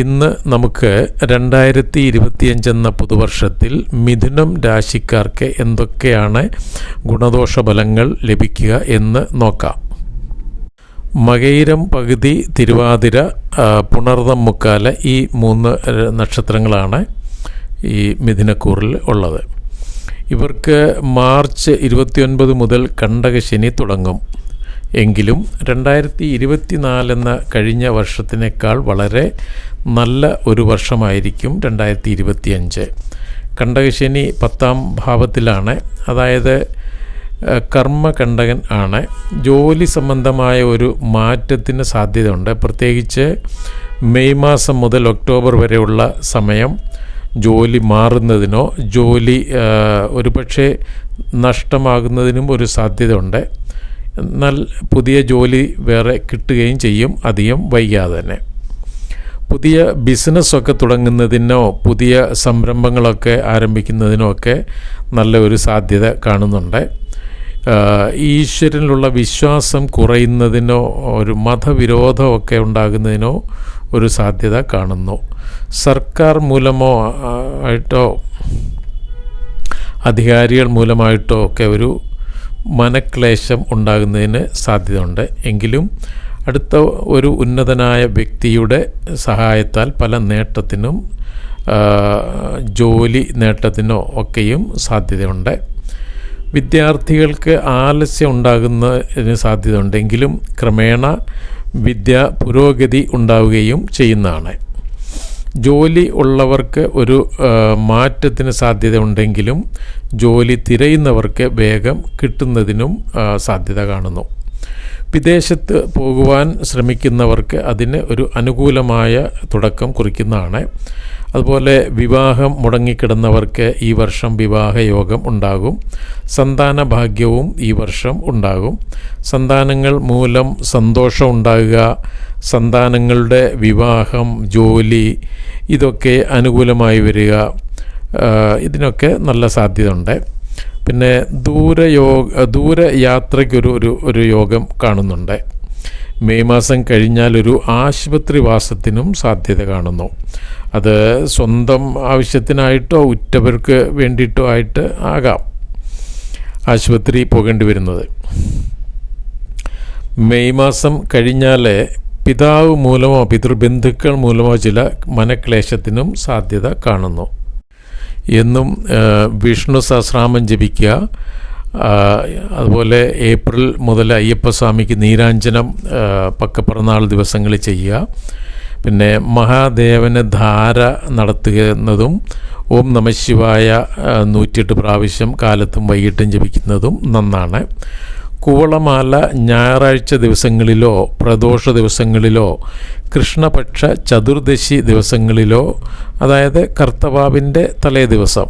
ഇന്ന് നമുക്ക് രണ്ടായിരത്തി ഇരുപത്തിയഞ്ചെന്ന പുതുവർഷത്തിൽ മിഥുനം രാശിക്കാർക്ക് എന്തൊക്കെയാണ് ഗുണദോഷ ഫലങ്ങൾ ലഭിക്കുക എന്ന് നോക്കാം. മകയിരം പകുതി തിരുവാതിര പുണർതം മുക്കാല ഈ മൂന്ന് നക്ഷത്രങ്ങളാണ് ഈ മിഥുനക്കൂറിൽ ഉള്ളത്. ഇവർക്ക് മാർച്ച് ഇരുപത്തിയൊൻപത് മുതൽ കണ്ടകശനി തുടങ്ങും. എങ്കിലും രണ്ടായിരത്തി ഇരുപത്തിനാലെന്ന കഴിഞ്ഞ വർഷത്തിനേക്കാൾ വളരെ നല്ല ഒരു വർഷമായിരിക്കും രണ്ടായിരത്തി ഇരുപത്തിയഞ്ച് കണ്ടകശനി പത്താം ഭാവത്തിലാണ്. അതായത് കർമ്മ കർമ്മകണ്ടകൻ ആണ്. ജോലി സംബന്ധമായ ഒരു മാറ്റത്തിന് സാധ്യതയുണ്ട്. പ്രത്യേകിച്ച് മെയ് മാസം മുതൽ ഒക്ടോബർ വരെയുള്ള സമയം ജോലി മാറുന്നതിനോ ജോലി ഒരുപക്ഷെ നഷ്ടമാകുന്നതിനും ഒരു സാധ്യതയുണ്ട്. എന്നാൽ പുതിയ ജോലി വേറെ കിട്ടുകയും ചെയ്യും. അധികം വൈകാതെ തന്നെ. പുതിയ ബിസിനസ്സൊക്കെ തുടങ്ങുന്നതിനോ പുതിയ സംരംഭങ്ങളൊക്കെ ആരംഭിക്കുന്നതിനോ ഒക്കെ നല്ല ഒരു സാധ്യത കാണുന്നുണ്ട്. ഈശ്വരനിലുള്ള വിശ്വാസം കുറയുന്നതിനോ ഒരു മതവിരോധമൊക്കെ ഉണ്ടാകുന്നതിനോ ഒരു സാധ്യത കാണുന്നു. സർക്കാർ മൂലമോ ആയിട്ടോ അധികാരികൾ മൂലമായിട്ടോ ഒക്കെ ഒരു മനക്ലേശം ഉണ്ടാകുന്നതിന് സാധ്യതയുണ്ട്. എങ്കിലും അടുത്ത ഒരു ഉന്നതനായ വ്യക്തിയുടെ സഹായത്താൽ പല നേട്ടത്തിനും ജോലി നേട്ടത്തിനോ ഒക്കെയും സാധ്യതയുണ്ട്. വിദ്യാർത്ഥികൾക്ക് ആലസ്യം ഉണ്ടാകുന്നതിന് സാധ്യതയുണ്ടെങ്കിലും ക്രമേണ വിദ്യ പുരോഗതി ഉണ്ടാവുകയും ചെയ്യുന്നതാണ്. ജോലി ഉള്ളവർക്ക് ഒരു മാറ്റത്തിന് സാധ്യത ഉണ്ടെങ്കിലും ജോലി തിരയുന്നവർക്ക് വേഗം കിട്ടുന്നതിനും സാധ്യത കാണുന്നു. വിദേശത്ത് പോകുവാൻ ശ്രമിക്കുന്നവർക്ക് അതിന് ഒരു അനുകൂലമായ തുടക്കം കുറിക്കുന്നതാണ്. അതുപോലെ വിവാഹം മുടങ്ങിക്കിടന്നവർക്ക് ഈ വർഷം വിവാഹയോഗം ഉണ്ടാകും. സന്താന ഭാഗ്യവും ഈ വർഷം ഉണ്ടാകും. സന്താനങ്ങൾ മൂലം സന്തോഷം ഉണ്ടാകുക സന്താനങ്ങളുടെ വിവാഹം ജോലി ഇതൊക്കെ അനുകൂലമായി വരിക ഇതിനൊക്കെ നല്ല സാധ്യത ഉണ്ട് പിന്നെ ദൂരയോഗ ദൂരയാത്രയ്ക്കൊരു ഒരു ഒരു യോഗം കാണുന്നുണ്ട്. മെയ് മാസം കഴിഞ്ഞാൽ ഒരു ആശുപത്രി വാസത്തിനും സാധ്യത കാണുന്നു. അത് സ്വന്തം ആവശ്യത്തിനായിട്ടോ ഉറ്റവർക്ക് വേണ്ടിയിട്ടോ ആയിട്ട് ആകാം. ആശുപത്രി പോകേണ്ടി വരുന്നത്. മെയ് മാസം കഴിഞ്ഞാൽ പിതാവ് മൂലമോ പിതൃബന്ധുക്കൾ മൂലമോ ചില മനക്ലേശത്തിനും സാധ്യത കാണുന്നു. എന്നും വിഷ്ണു സഹസ്രാമം ജപിക്കുക. അതുപോലെ ഏപ്രിൽ മുതൽ അയ്യപ്പസ്വാമിക്ക് നീരാഞ്ജനം പക്ക പക്കപ്പിറന്നാൾ ദിവസങ്ങളിൽ ചെയ്യുക. പിന്നെ മഹാദേവന് ധാര നടത്തുന്നതും ഓം നമശിവായ നൂറ്റിയെട്ട് പ്രാവശ്യം കാലത്തും വൈകിട്ടും ജപിക്കുന്നതും നന്നാണ്. കൂവളമാല ഞായറാഴ്ച ദിവസങ്ങളിലോ പ്രദോഷ ദിവസങ്ങളിലോ കൃഷ്ണപക്ഷ ചതുർദശി ദിവസങ്ങളിലോ അതായത് കർത്തവാവിന്റെ തലേ ദിവസം.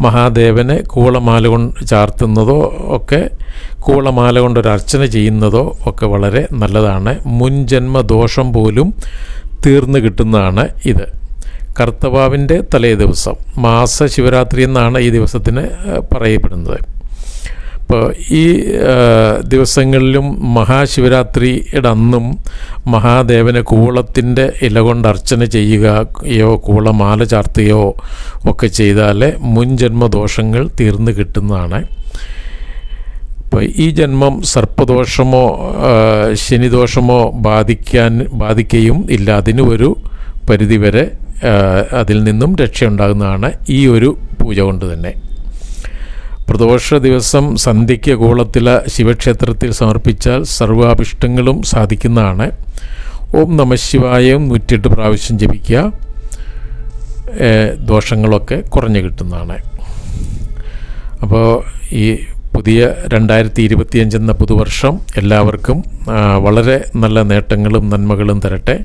മഹാദേവനെ കൂവളമാല കൊണ്ട് ചാർത്തുന്നതോ ഒക്കെ കൂവളമാല കൊണ്ടൊരു അർച്ചന ചെയ്യുന്നതോ ഒക്കെ വളരെ നല്ലതാണ്. മുൻജന്മ ദോഷം പോലും തീർന്നു കിട്ടുന്നതാണ് ഇത്. കർത്തവാവിന്റെ തലേ ദിവസം. മാസ ശിവരാത്രി എന്നാണ് ഈ ദിവസത്തിന് പറയപ്പെടുന്നത്. അപ്പോൾ ഈ ദിവസങ്ങളിലും മഹാശിവരാത്രിയുടെ അന്നും മഹാദേവന് കൂളത്തിന്റെ ഇല കൊണ്ട് അർച്ചന ചെയ്യുകയോ കൂളമാല ചാർത്തുകയോ ഒക്കെ ചെയ്താൽ മുൻജന്മദോഷങ്ങൾ തീർന്നു കിട്ടുന്നതാണ്. അപ്പോൾ ഈ ജന്മം സർപ്പദോഷമോ ശനിദോഷമോ ബാധിക്കാൻ ബാധിക്കുകയും ഇല്ല. അതിന് ഒരു പരിധിവരെ അതിൽ നിന്നും രക്ഷയുണ്ടാകുന്നതാണ് ഈ ഒരു പൂജ കൊണ്ട് തന്നെ. പ്രദോഷ ദിവസം സന്ധ്യയ്ക്ക് കൂളത്തില ശിവക്ഷേത്രത്തിൽ സമർപ്പിച്ചാൽ സർവാഭിഷ്ടങ്ങളും സാധിക്കുന്നതാണ്. ഓം നമശിവായം നൂറ്റിയെട്ട് പ്രാവശ്യം ജപിക്കുക. ദോഷങ്ങളൊക്കെ കുറഞ്ഞു കിട്ടുന്നതാണ്. അപ്പോൾ ഈ പുതിയ രണ്ടായിരത്തി ഇരുപത്തിയഞ്ചെന്ന പുതുവർഷം എല്ലാവർക്കും വളരെ നല്ല നേട്ടങ്ങളും നന്മകളും തരട്ടെ.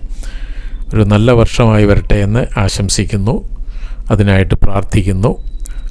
ഒരു നല്ല വർഷമായി വരട്ടെ എന്ന് ആശംസിക്കുന്നു. അതിനായിട്ട് പ്രാർത്ഥിക്കുന്നു.